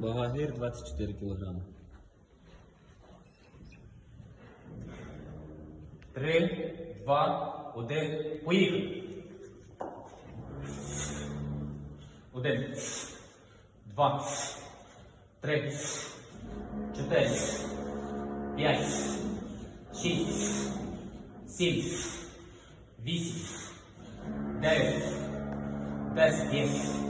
Вага гір 24 кілограми. Три, два, один. Поїхали. 1, 2, 3, 4, 5, 6, 7, 8, 9, 10, 10.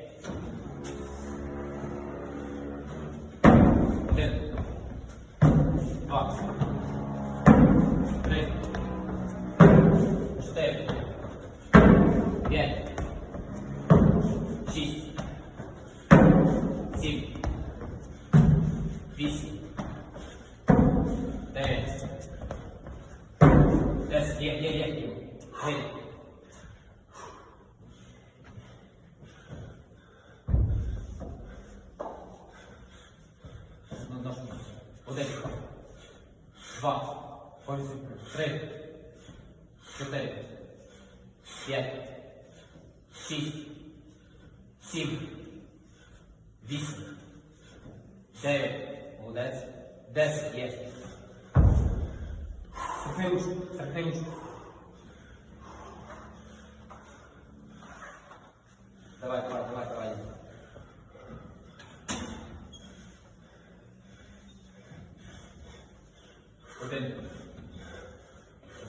Вісім. Дев'ять. Десять. Є, є, є. Ну, ну. Один. Два. Три. Чотири. П'ять. Шість. Сім. Вісім. Дев'ять. Молодець. Десять є. Трохи ручку. Трохи ручку. Давай, давай, давай, давай. Один.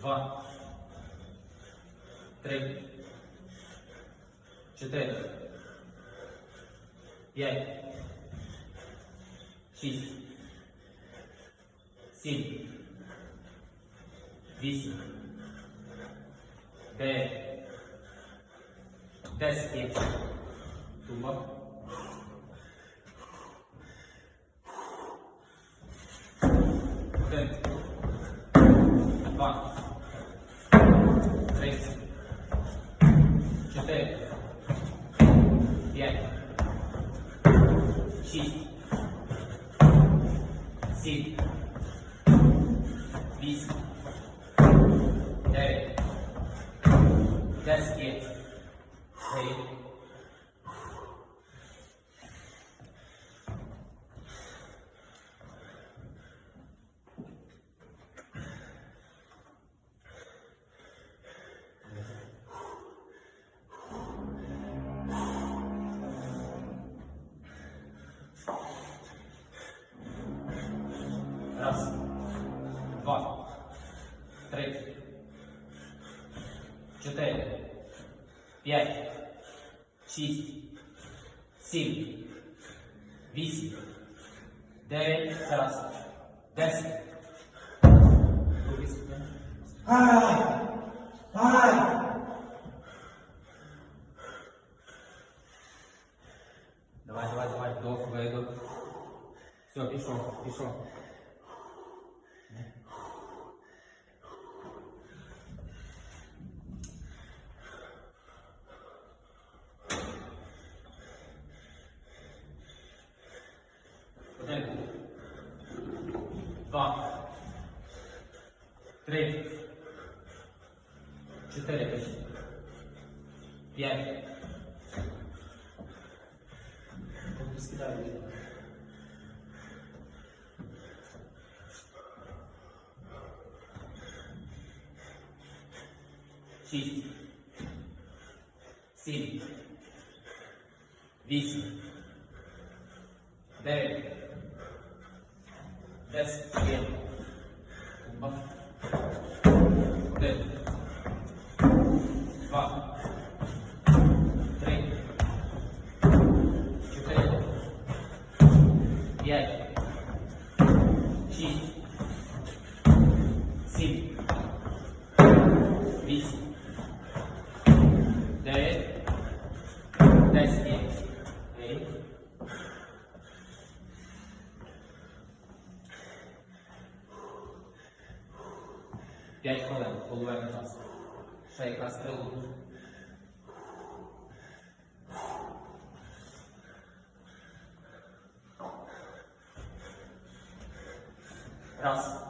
Два. Три. Чотири. П'ять. Шість. Сім. Вісім. Дев'ять. Десять. Є. Тумба. Один. Два. Три. Чотири. П'ять. Шість. 5, 6, 7, 8, 9, раз, 10. Ай! Ай! Давай, давай, давай, вдох, вийду. Все, пішов, пішов. Три. Чотири пиши. П'ять. Шість. Сім. Вісім. Дев'ять. Десять. Один. 5 хвилин, половина часу. Ще якраз стрілу. Раз,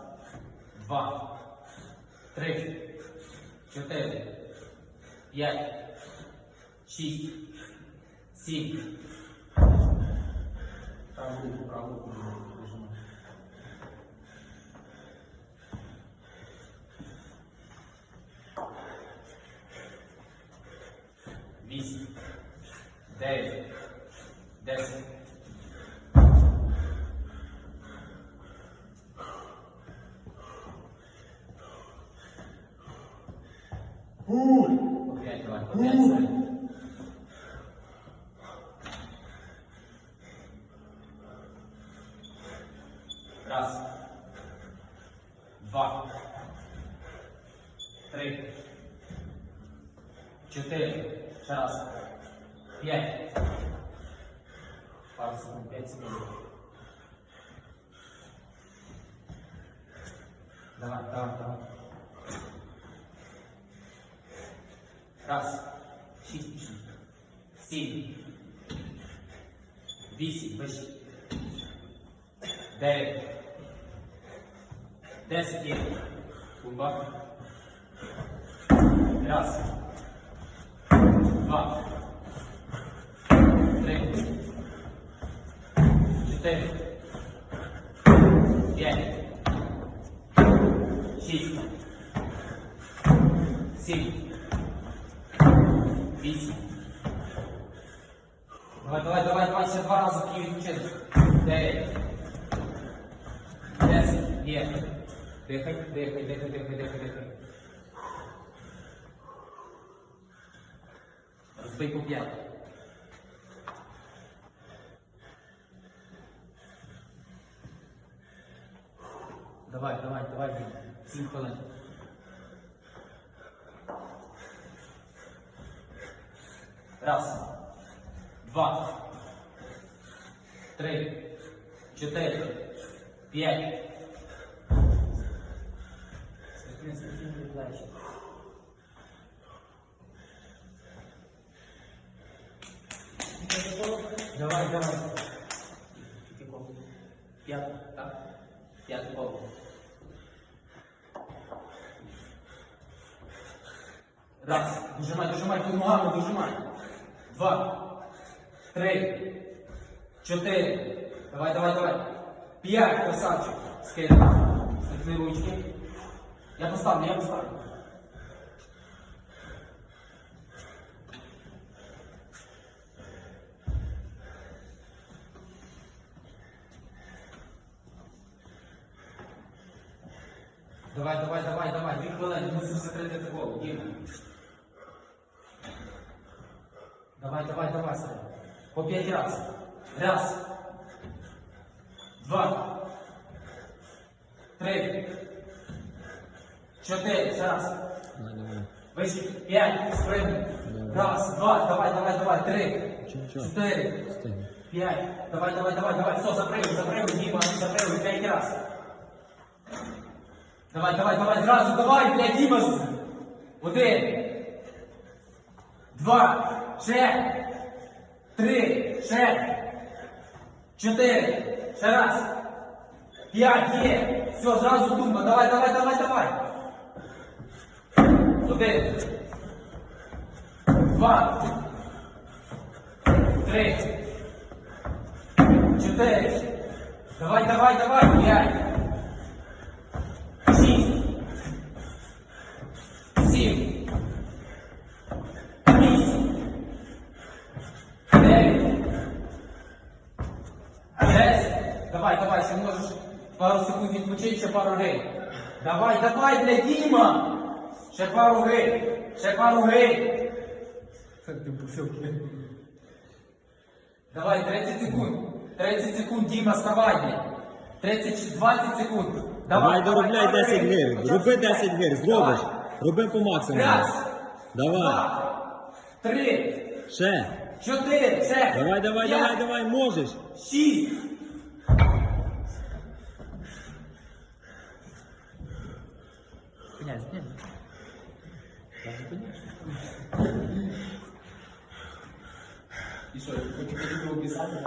два, три, чотири, п'ять, шість, сім. Праву праву руку нажимай. Вісім, дев'ять, десять. По п'ять, давай, по п'ять стай. Раз. Два. Три. Чотири. Ще раз. П'ять. Пару секунд, п'ять секунд. Давай, давай, давай. Раз. Шість. Сім. Вісім. Вище. Дев'ять. Десять. Кумба. Раз. Два. Три. Чотири. П'ять. Шість. Сім. Вісім. Давай, давай, давай, давай, ще два рази Київ відключити. Дев'ять. Десять. Є. Дихай, дихай, дихай, дихай, дихай, дихай. Розбий по. Давай, давай, давай, Дім. Сім хвилин. Раз. Два. Три. Чотири. П'ять. Спокійно, спокійно, не Давай, давай. П'яту, так? П'яту коло. Раз. Дожимай, дожимай, ту ногами, дожимай. Два. Три. Чотири. Давай, давай, давай. П'ять, красавчик. Скидай. Закрий ручки. Я поставлю, я поставлю. Давай, давай, давай, давай, дві хвилини, мусимо закрити футбол, Діма. Давай, давай, давай, Сергій. По п'ять раз. Раз. Два. Три. Чотири. Ще раз. Давай, давай. Вище. П'ять. Спригни. Раз, два. Давай, давай, давай. Три. Нічого, нічого. Чотири. Встигни. П'ять. Давай, давай, давай, давай. Все, запрыгуй, запрыгуй, Дима, запрыгуй, п'ять раз. Давай, давай, давай, зразу, давай, блядь, Дима. з- Один. Два. Ще. Три. Ще. Чотири. Ще раз. П'ять, є. Все, зразу думай. Давай, давай, давай, давай. Один. Два. Три. Чотири. Давай, давай, давай. П'ять. Шість. Сім. Вісім. Дев'ять. Десять. Давай, давай, ще можеш пару секунд відпочити, ще пару гри. Давай, давай, бля, Діма! Ще пару гри. Ще пару гри. Давай, 30 секунд. 30 секунд, Діма, вставай, 30, 20 секунд. Давай доробляй 10 гир. Почав Роби 10 гир, зробиш. Роби по максимуму. Раз, Давай. два, три, Ще. чотири, ще. Давай, давай, давай, давай, можеш. Шість. Зупиняй, зупиняй. Я зупиняюсь. І що, хочете писати?